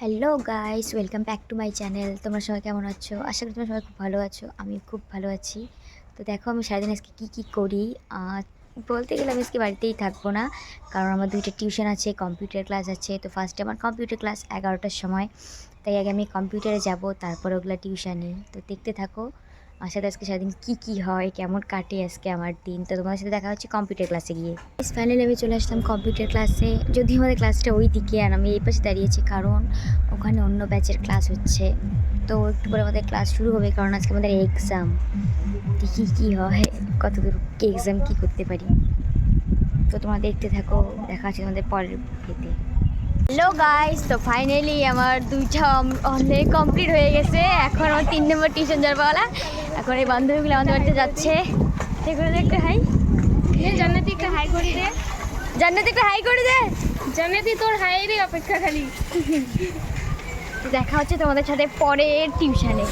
Hello guys welcome back to my channel তোমরা সবাই কেমন আছো? আশা করি তোমরা সবাই খুব ভালো আছো। আমি খুব ভালো আছি। তো দেখো, আমি সারাদিন আজকে কী কী করি? বলতে গেলে আমি আজকে বাড়িতেই থাকব না। কারণ আমার দুইটা টিউশন আছে, কম্পিউটার ক্লাস আছে। তো ফার্স্টে আমার কম্পিউটার ক্লাস এগারোটার সময়। তাই আগে আমি কম্পিউটারে যাব, তারপর ওগুলো টিউশানে। তো দেখতে থাকো। আমার সাথে আজকে সারাদিন কী কী হয়, কেমন কাটে আজকে আমার দিন। তো তোমাদের সাথে দেখা হচ্ছে কম্পিউটার ক্লাসে গিয়ে। ফাইনালি আমি চলে আসলাম কম্পিউটার ক্লাসে যদি আমাদের ক্লাসটা ওই দিকে, আর আমি এই পাশে দাঁড়িয়েছি কারণ ওখানে অন্য ব্যাচের ক্লাস হচ্ছে। তো একটু পরে আমাদের ক্লাস শুরু হবে, কারণ আজকে আমাদের এক্সাম দেখি কী হয় কত দূর কি এক্সাম কী করতে পারি। তো তোমরা দেখতে থাকো, দেখা আছে তোমাদের পরের ভিডিওতে। হ্যালো গাইস তো ফাইনালি আমার দুইটা অনেক কমপ্লিট হয়ে গেছে। এখন আমার তিন নম্বর টিউশন যাওয়ার এখন এই বান্ধবীগুলো আমাদের বাড়িতে যাচ্ছে। এগুলো একটু হাই। জান্নাতি একটা হাই করে দে। জান্নাতি একটু হাই করে দে। জান্নাতি তোর হাই রে অপেক্ষা খালি। দেখা হচ্ছে তোমাদের সাথে পরের টিউশনে।